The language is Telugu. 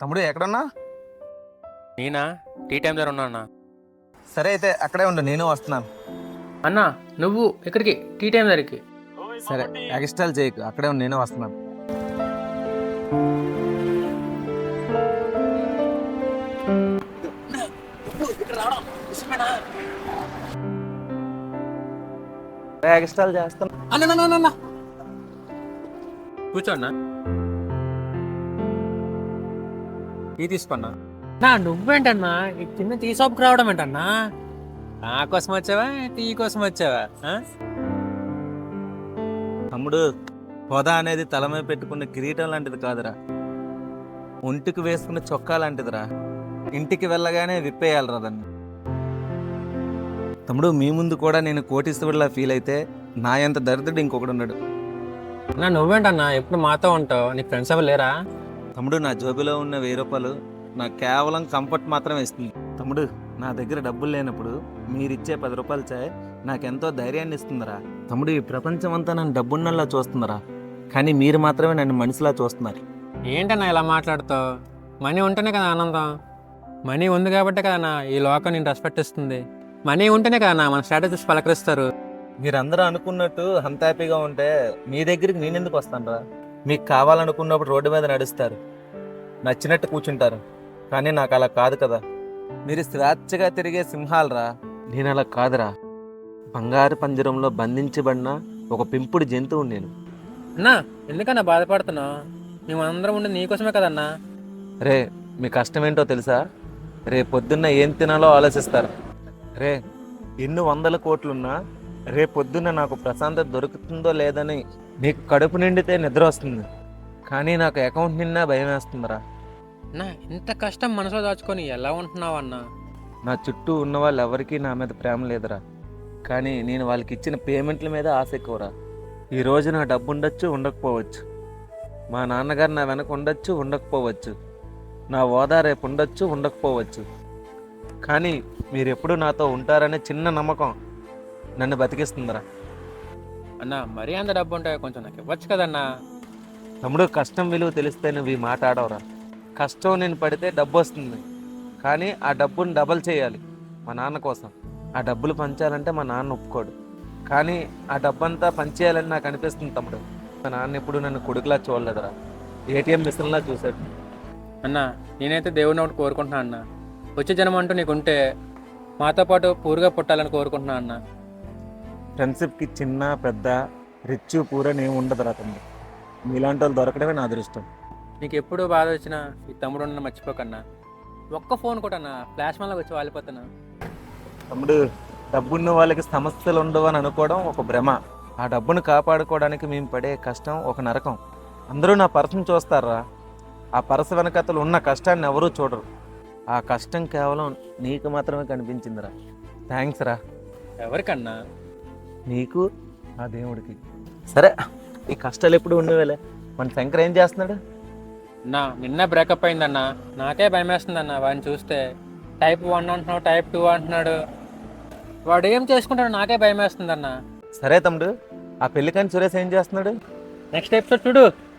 తమ్ముడు ఎక్కడున్నా? నేనా? టీ టైం దగ్గర ఉన్నా అన్న. సరే అయితే అక్కడే ఉండు నేను వస్తున్నాను. అన్నా నువ్వు ఎక్కడికి టీ టైం దగ్గరికి. సరే ఎక్స్ట్రాల్ చేయకు అక్కడే ఉండు నేను వస్తున్నాను. చేస్తాను. అన్న. టీ తీసుకున్నా. నా నువ్వేంటన్నా? ఈ చిన్న టీ షాప్కి రావడం ఏంటన్నా? నా కోసం వచ్చావా? టీ కోసం వచ్చావా? ఆ? తమ్ముడు హోదా అనేది తల మీద పెట్టుకున్న కిరీటం లాంటిది కాదురా. ఒంటికి వేసుకున్న చొక్కా లాంటిదిరా. ఇంటికి వెళ్ళగానే విప్పేయాలిరా దాన్ని. తమ్ముడు మీ ముందు కూడా నేను కోటీశ్వరులా ఫీల్ అయితే నా ఎంత దరిద్రుడు ఇంకొకడు ఉన్నాడు నా నువ్వేంటన్నా? ఎప్పుడు మాతో ఉంటావు? నీ ఫ్రెండ్స్ ఎవరు లేరా? తమ్ముడు నా జోబులో ఉన్న వెయ్యి రూపాయలు నాకు కేవలం కంఫర్ట్ మాత్రమే ఇస్తుంది. తమ్ముడు నా దగ్గర డబ్బులు లేనప్పుడు మీరిచ్చే పది రూపాయలు చాయ్ నాకెంతో ధైర్యాన్ని ఇస్తుందిరా. తమ్ముడు ఈ ప్రపంచం అంతా నన్ను డబ్బున్నలా చూస్తుందిరా. కానీ మీరు మాత్రమే నన్ను మనిషిలా చూస్తున్నారు. ఏంటన్నా ఇలా మాట్లాడుతావు? మనీ ఉంటేనే కదా ఆనందం. మనీ ఉంది కాబట్టే కదన్నా ఈ లోకం నేను రెస్పెక్ట్ ఇస్తుంది. మనీ ఉంటేనే కదన్నా మన స్ట్రాటజీస్ పలకరిస్తారు. మీరందరూ అనుకున్నట్టు అంత హ్యాపీగా ఉంటే మీ దగ్గరికి నేను ఎందుకు వస్తానురా? మీకు కావాలనుకున్నప్పుడు రోడ్డు మీద నడుస్తారు. నచ్చినట్టు కూర్చుంటారు. కానీ నాకు అలా కాదు కదా. మీరు స్వేచ్ఛగా తిరిగే సింహాలరా. నేను అలా కాదురా. బంగారు పంజరంలో బంధించబడిన ఒక పెంపుడు జంతువు నేను. అన్నా ఎందుకన్నా బాధపడుతున్నావు మేము అందరం ఉండి నీకోసమే కదన్నా? రే మీ కష్టం ఏంటో తెలుసా? రే పొద్దున్న ఏం తినాలో ఆలోచిస్తారు. రే ఎన్ని వందల కోట్లున్నా రే పొద్దున్న నాకు ప్రశాంతత దొరుకుతుందో లేదని నీకు కడుపు నిండితే నిద్ర వస్తుంది. కానీ నాకు అకౌంట్ నిండా భయం వేస్తుందిరా. అన్నా ఇంత కష్టం మనసులో దాచుకొని ఎలా ఉంటున్నావు అన్నా నా చుట్టూ ఉన్న వాళ్ళు ఎవరికీ నా మీద ప్రేమ లేదురా. కానీ నేను వాళ్ళకి ఇచ్చిన పేమెంట్ల మీద ఆశ ఎక్కువరా. ఈ రోజు నా డబ్బు ఉండొచ్చు ఉండకపోవచ్చు. మా నాన్నగారు నా వెనక ఉండొచ్చు ఉండకపోవచ్చు. నా హోదా రేపు ఉండొచ్చు ఉండకపోవచ్చు. కానీ మీరు ఎప్పుడు నాతో ఉంటారనే చిన్న నమ్మకం. నన్ను బతికిస్తుందిరా. అన్నా మరీ అంత డబ్బు ఉంటే కొంచెం నాకు ఇవ్వచ్చు కదన్నా. తమ్ముడు కష్టం విలువ తెలిస్తే నువ్వు ఈ మాట ఆడవరా. కష్టం నేను పడితే డబ్బు వస్తుంది. కానీ ఆ డబ్బుని డబల్ చేయాలి మా నాన్న కోసం. ఆ డబ్బులు పంచాలంటే మా నాన్న ఒప్పుకోడు. కానీ ఆ డబ్బంతా పంచేయాలని నాకు అనిపిస్తుంది తమ్ముడు. మా నాన్న ఎప్పుడు నన్ను కొడుకులా చూడలేదురా. ఏటీఎం మిషన్లా చూశాడు. అన్నా నేనైతే దేవుడిని ఒకటి కోరుకుంటున్నా అన్న. వచ్చే జనం అంటూ నీకుంటే మాతో పాటు పూరుగా పుట్టాలని కోరుకుంటున్నా అన్న. ఫ్రెండ్షిప్కి చిన్న పెద్ద రిచ్ పూరని ఏమి ఉండదురా తమ్ముడు. మీలాంటి వాళ్ళు దొరకడమే నా అదృష్టం. నీకు ఎప్పుడు బాధ వచ్చినా ఈ తమ్ముడు ఉన్న మర్చిపోకన్నా ఒక్క ఫోన్ కూడా అన్న ఫ్లాష్ మనలో వచ్చి వాలిపోతున్నా. తమ్ముడు డబ్బున్న వాళ్ళకి సమస్యలు ఉండవు అని అనుకోవడం ఒక భ్రమ. ఆ డబ్బును కాపాడుకోవడానికి మేము పడే కష్టం ఒక నరకం. అందరూ నా పర్సను చూస్తారా? ఆ పరస వెనకతలు ఉన్న కష్టాన్ని ఎవరూ చూడరు. ఆ కష్టం కేవలం నీకు మాత్రమే కనిపించిందిరా. థ్యాంక్స్ రా. ఎవరికన్నా? నీకు? ఆ దేవుడికి. సరే ఈ కష్టాలు ఎప్పుడు ఉండేవేలే? మన శంకర్ ఏం చేస్తున్నాడు? నా నిన్న బ్రేకప్ అయిందన్న. నాకే భయం వేస్తుందన్న వాడిని చూస్తే. టైప్ వన్ అంటున్నాడు టైప్ టూ అంటున్నాడు. వాడు ఏం చేసుకుంటాడో నాకే భయం వేస్తుందన్న సరే తమ్ముడు ఆ పెళ్ళికని సురేష్ ఏం చేస్తున్నాడు? నెక్స్ట్ ఎపిసోడ్ చూడు.